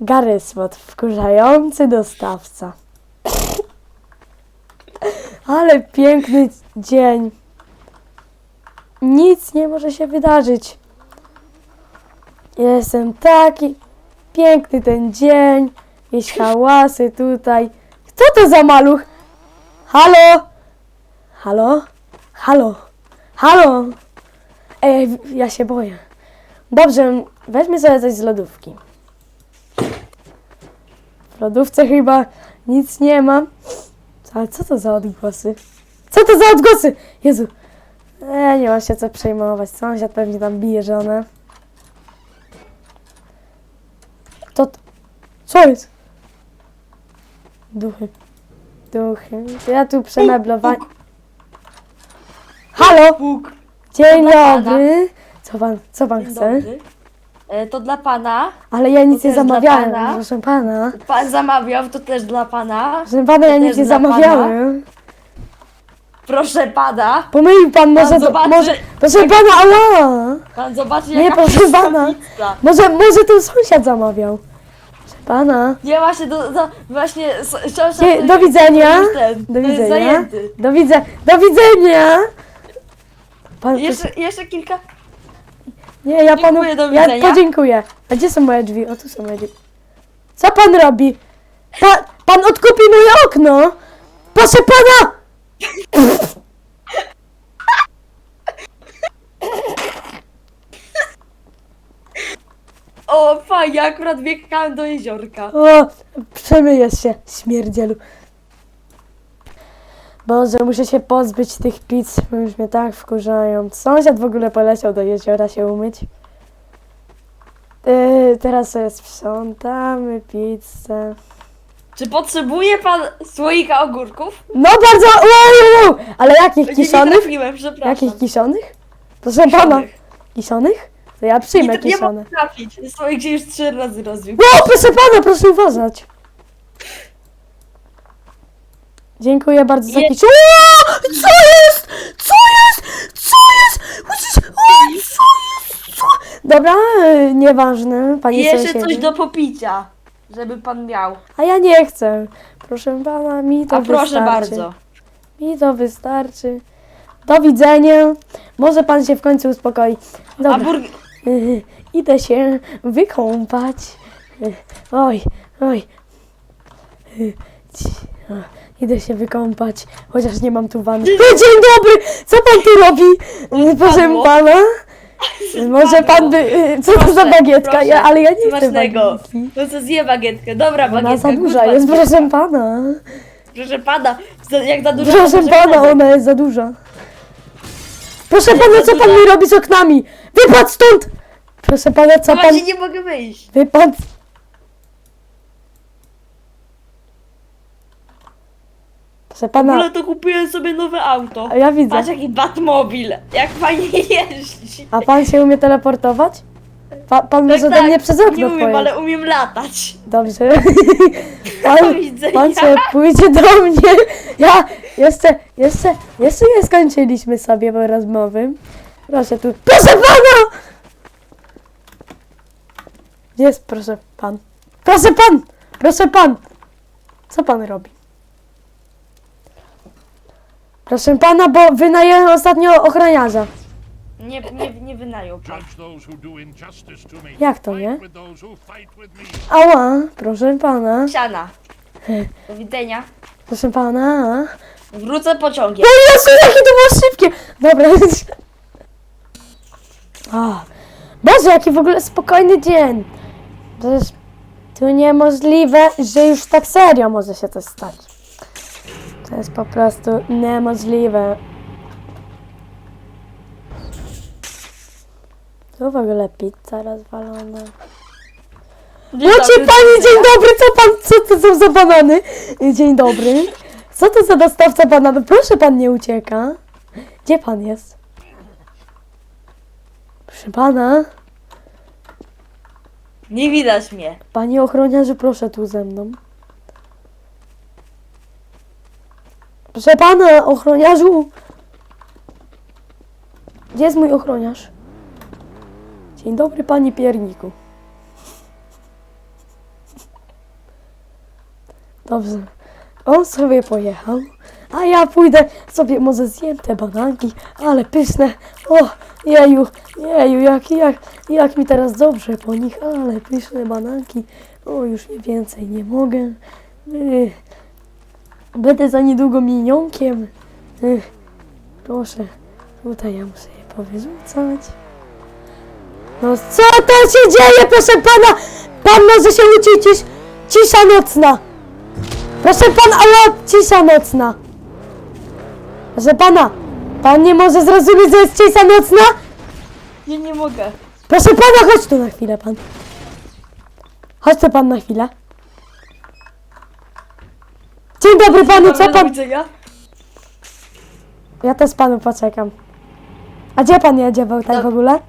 Garysmot, wkurzający dostawca. Ale piękny dzień. Nic nie może się wydarzyć. Jestem taki piękny ten dzień. Jakieś hałasy tutaj. Kto to za maluch? Halo? Halo? Halo? Halo? Ej, ja się boję. Dobrze, weźmy sobie coś z lodówki. W lodówce chyba nic nie ma. Ale co to za odgłosy? Co to za odgłosy? Jezu. E, nie ma się co przejmować. Sąsiad pewnie tam bije żonę. To... Co jest? Duchy. Duchy. Ja tu przemeblowanie... Halo! Dzień dobry. Co pan, co pan chce? dobry. E, To dla pana. Ale ja nic To nie też dla zamawiałem, pana? proszę pana. Pan zamawiał, to też dla pana. Proszę pana, ja To nic też nie dla pana? zamawiałem. Proszę pana. Pomylił pan może, zobaczy- może, proszę pana, ała! Pan zobaczy, Nie, jaka proszę pyszna pana. pizza. Może, może ten sąsiad zamawiał. Proszę pana. Nie właśnie, do, do, właśnie s- sąsiad Nie, do jest- widzenia. jest ten, Do jest widzenia. zajęty. Do widzenia. Do widzenia! Pan, Jeszcze, jeszcze kilka. Nie, ja panu. dziękuję, do ja widzenia. podziękuję. A gdzie są moje drzwi? O, tu są moje drzwi. Co pan robi? Pa, pan odkupi moje okno! Proszę pana! O, fajnie, akurat biegałem do jeziorka. O, przemyjesz się, śmierdzielu. Boże, muszę się pozbyć tych pizz, bo już mnie tak wkurzają. Sąsiad w ogóle poleciał do jeziora się umyć. Yy, teraz sobie sprzątamy pizzę. Czy potrzebuje pan słoika ogórków? No bardzo, wow, ale jakich Nie, nie kiszonych? trafiłem, przepraszam. Jakich kiszonych? Proszę pana, Kiszonych. kiszonych? To ja przyjmę Nie, nie kiszone. mogę trafić. Słoik się już trzy razy rozbił. Wow, proszę pana, proszę uważać. Dziękuję bardzo za kisz... Ło! Co jest? Co jest? Co jest? Musisz... O, co jest? Co? Dobra, y, nieważne, pani jeszcze sąsiedzie. coś do popicia, żeby pan miał. A ja nie chcę. Proszę pana, mi to A proszę wystarczy. bardzo. Mi to wystarczy. Do widzenia. Może pan się w końcu uspokoi. A Dobra. burg... Idę się wykąpać. Oj, oj. Ci- Idę się wykąpać, chociaż nie mam tu wanny. Dzień dobry! Co pan tu robi? Y, Proszę pana? Może pan by... y, Co to za Proszę, bagietka? proszę. Ja, ale ja nie chcę Smacznego. bagietki. No to zje bagietkę. Dobra, Ona bagietka. za duża good jest, proszę pana. Proszę pana, za- jak za duża Proszę pana, ona jest za duża. Proszę Ale pana, za co pan duża. mi robi z oknami? Wypadł stąd! Proszę pana, co pan... właśnie nie mogę wyjść. Wypadł... Proszę W pana, ogóle to kupiłem sobie nowe auto. a ja widzę. Patrz jaki Batmobil. Jak fajnie jeździ. A pan się umie teleportować? Pa, pan może Tak, do mnie przez okno Nie umiem, pojedzie. ale umiem latać. Dobrze. Do Pan, widzenia. pan się pójdzie do mnie. Ja jeszcze, jeszcze, jeszcze nie skończyliśmy sobie rozmowy. Proszę tu. Proszę pana! Jest proszę pan? Proszę pan! Proszę pan! Co pan robi? Proszę pana, bo wynająłem ostatnio ochroniarza. Nie, nie, nie wynajął pan. Judge those who do injustice to me. Jak to Fight nie? with those who fight with me. Ała, proszę pana. Siana. Do widzenia. Proszę pana. Wrócę pociągiem. No Jezu, jakie to było szybkie! Dobra. O, Boże, jaki w ogóle spokojny dzień. Przecież tu niemożliwe, że już tak serio może się coś stać. To jest po prostu niemożliwe. Tu w ogóle pizza rozwalona. Dobry, pani, dzień dobry, co pan, co to są za banany? Dzień dobry. Co to za dostawca bananów? Proszę pan nie ucieka. Gdzie pan jest? Proszę pana, Nie widać mnie. panie ochroniarzu, proszę tu ze mną. Proszę pana, ochroniarzu. Gdzie jest mój ochroniarz? Dzień dobry, panie pierniku. Dobrze. On sobie pojechał, a ja pójdę sobie może zjem te bananki, ale pyszne. O, jeju, jeju, jak, jak, jak mi teraz dobrze po nich, ale pyszne bananki. O, już nie więcej nie mogę. Ech. Będę za niedługo minionkiem. Ech. Proszę, tutaj ja muszę je powyrzucać. No co to się dzieje, proszę pana? Pan może się uczyć, cisz, cisza nocna. Proszę pana, ale cisza nocna. Proszę pana, pan nie może zrozumieć, że jest cisza nocna? Nie, nie mogę. Proszę pana, chodź tu na chwilę, pan. Chodź tu pan na chwilę. Dzień dobry panu, co Do pan... widzenia. Ja też panu poczekam. A gdzie pan jedzie w autach w ogóle?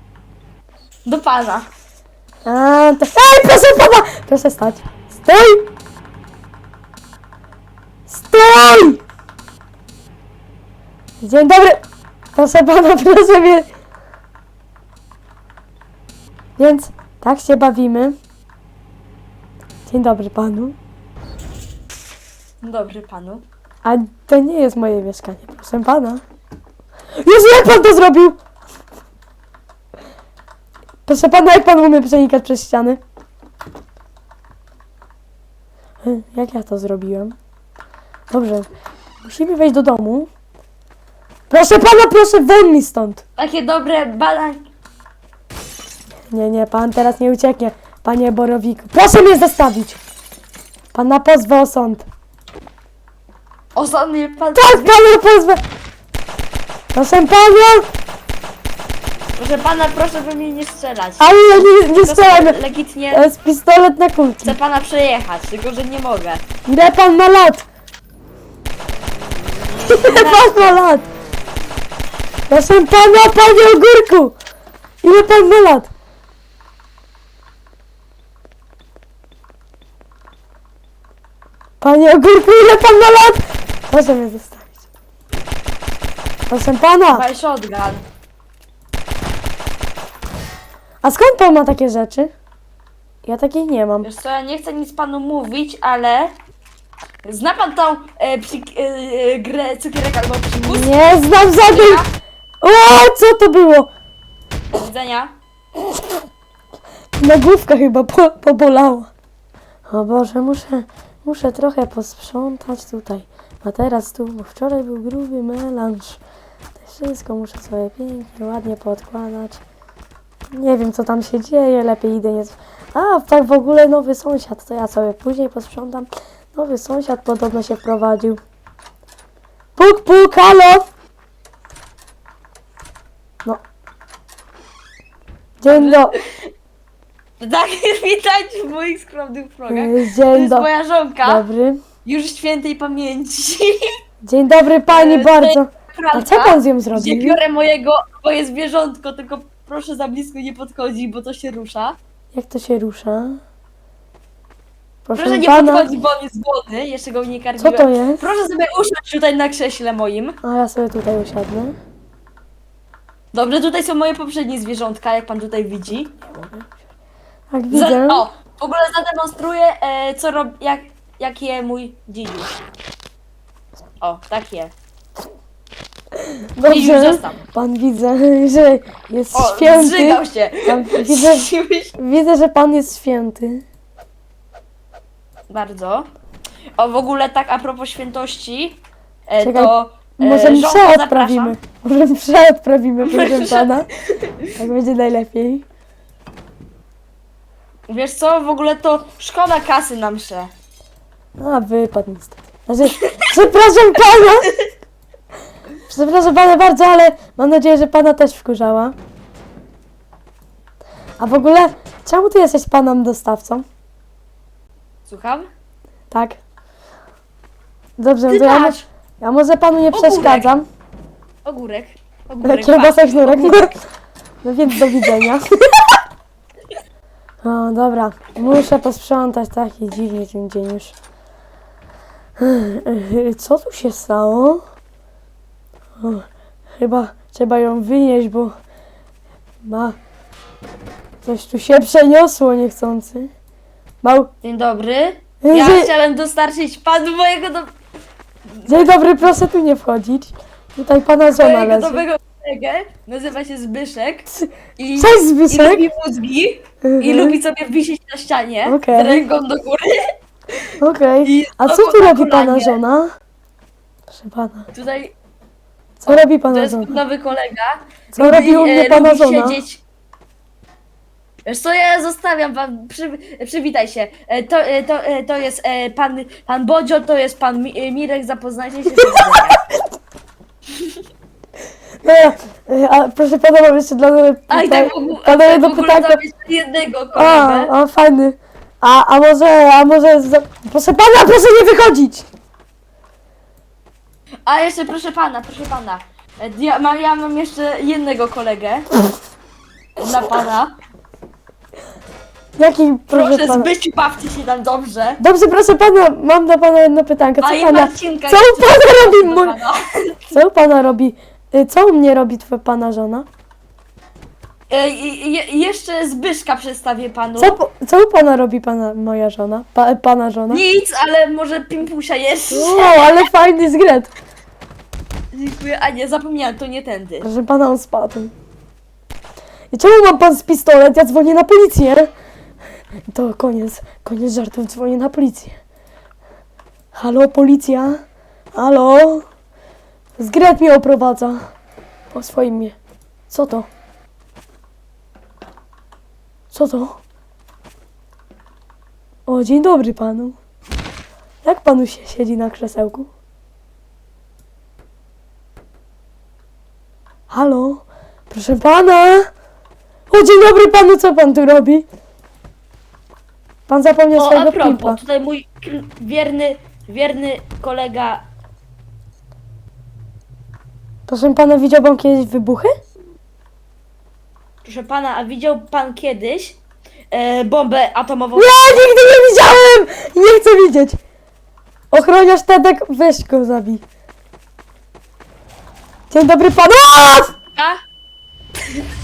Do pana. A, to... Ej, proszę pana! Proszę stać. Stój! Stój! Dzień dobry. Proszę pana, proszę mnie. Więc tak się bawimy. Dzień dobry panu. Dobry panu. A to nie jest moje mieszkanie, proszę pana. Jezu, jak pan to zrobił? Proszę pana, jak pan umie przenikać przez ściany? Jak ja to zrobiłem? Dobrze, musimy wejść do domu. Proszę pana, proszę, won mi stąd. Takie dobre bananki. Nie, nie, pan teraz nie ucieknie, panie Borowiku. Proszę mnie zostawić. Pana pozwę o sąd. Osadny pan. Tak, pana pozwę. Proszę pana, Proszę pana, proszę by mnie nie strzelać. ale ja nie, nie Proszę strzelajmy. legitnie. To jest pistolet na kulki. Chcę pana przejechać, tylko że nie mogę. Ile pan ma lat? Ile pan ma lat? Proszę pana, panie ogórku! Ile pan ma lat? Panie ogórku, ile pan ma lat? Proszę mnie zostawić. Proszę pana, Daj shotgun. a skąd pan ma takie rzeczy? Ja takich nie mam. Wiesz co, ja nie chcę nic panu mówić, ale... Zna pan tą e, psi, e, e, grę cukierek albo przymus? Nie znam żadnej... O, co to było? Do widzenia. Nagłówka chyba po, pobolała. O Boże, muszę, muszę trochę posprzątać tutaj. A teraz tu, bo wczoraj był gruby melanż. To wszystko muszę sobie pięknie, ładnie podkładać. Nie wiem, co tam się dzieje, lepiej idę nie... A, tak w ogóle nowy sąsiad, to ja sobie później posprzątam. Nowy sąsiad podobno się wprowadził. Puk, puk, halo! No. Dzień dobry. Tak, witajcie w moich skromnych progach. Yy, To Dzień jest moja żonka, dobry. Już świętej pamięci. Dzień dobry pani Yy, bardzo. A co pan z nią Gdzie zrobił? biorę mojego, moje zwierzątko, tylko proszę za blisko nie podchodzić, bo to się rusza. Jak to się rusza? Proszę, Proszę nie pana. podchodzić, bo on jest głodny, jeszcze go nie Co karmiłem. to jest? Proszę sobie usiąść tutaj na krześle moim. A ja sobie tutaj usiadnę. Dobrze, tutaj są moje poprzednie zwierzątka, jak pan tutaj widzi. Tak Za, widzę. o, w ogóle zademonstruję, e, co rob, jak, jak je mój dzidziuś. O, tak je. Dzidziuś Dobrze. został. Pan widzę, że jest O, święty. zżygał się. Pan, widzę, widzę, że pan jest święty. Bardzo. O, w ogóle tak a propos świętości, e, Czekaj, to e, Może żonko, mszę zapraszam. odprawimy. Może mszę odprawimy, proszę pana. Tak będzie najlepiej. Wiesz co, w ogóle to szkoda kasy na mszę. A, wypadł niestety. Znaczy, przepraszam pana! Przepraszam pana bardzo, ale mam nadzieję, że pana też wkurzała. A w ogóle, czemu ty jesteś panem dostawcą? Słucham? Tak. Dobrze, no Ty to ja, mo- patrz, ja może panu nie Ogórek. przeszkadzam. ogórek. Ogórek, Kiełbasa patrz. sznurek. No więc do widzenia. O, dobra. Muszę posprzątać taki dziwnie ten dzień już. Co tu się stało? O, chyba trzeba ją wynieść, bo ma... Coś tu się przeniosło niechcący. Mał... Dzień dobry. Ja Dzień, chciałem dostarczyć panu mojego, do, dzień dobry, proszę tu nie wchodzić. Tutaj pana żona leży. nowego kolegę. Nazywa się Zbyszek. I, Cześć, I Zbyszek. lubi mózgi. I Mhm. lubi sobie wisieć na ścianie. Z ręką do góry. Okej. I A co tu na robi pana kolanie. żona? Proszę pana. Tutaj Co robi to pana jest żona? mój nowy kolega. Co robi u mnie e, pana lubi żona? siedzieć. Wiesz co, ja zostawiam pan, przy, przywitaj się. E, To, e, to, e, to jest e, pan, pan Bodzio, to jest pan Mi- e, Mirek, zapoznajcie się. do widzenia. No, e, a proszę pana, mam jeszcze dla mnie A i tak w ogóle, pana tak w jedno ogóle pytanko. tam jeszcze jednego A, kolegę. a fajny. A, a może, a może, za... proszę pana, proszę nie wychodzić! A jeszcze proszę pana, proszę pana. E, Ja, ma, ja mam jeszcze jednego kolegę. Dla pana. Jaki, proszę, Proszę pana? zbyć, bawcie się tam dobrze. Dobrze, proszę pana, mam dla pana jedno pytanko. A Co i pana, Marcinka co u jeszcze pana robi do mój, pana. co u pana robi, y, co u mnie robi twoja pana żona? E, i- i- jeszcze Zbyszka przedstawię panu. Co, po- co u pana robi pana, moja żona? Pa, pana żona? Nic, ale może Pimpusia jeszcze. Wow, ale fajny zgret. Dziękuję. A nie, zapomniałem, to nie tędy. Proszę pana, on spadł. I czemu mam pan z pistolet? Ja dzwonię na policję. To koniec, koniec żartów, dzwonię na policję. Halo, policja? Halo? Zgret mnie oprowadza. Po swoim mnie. Co to? Co to? O, dzień dobry panu. Jak panu się siedzi na krzesełku? Halo? Proszę pana? O, dzień dobry panu, co pan tu robi? Pan zapomniał O, a swojego propos, tutaj mój kl- wierny, wierny kolega. Proszę pana, widział pan kiedyś wybuchy? Proszę pana, a widział pan kiedyś e, bombę atomową? Nie, nigdy nie widziałem! Nie chcę widzieć! Ochroniarz Tedek, weź go zabij. Dzień dobry panu! A?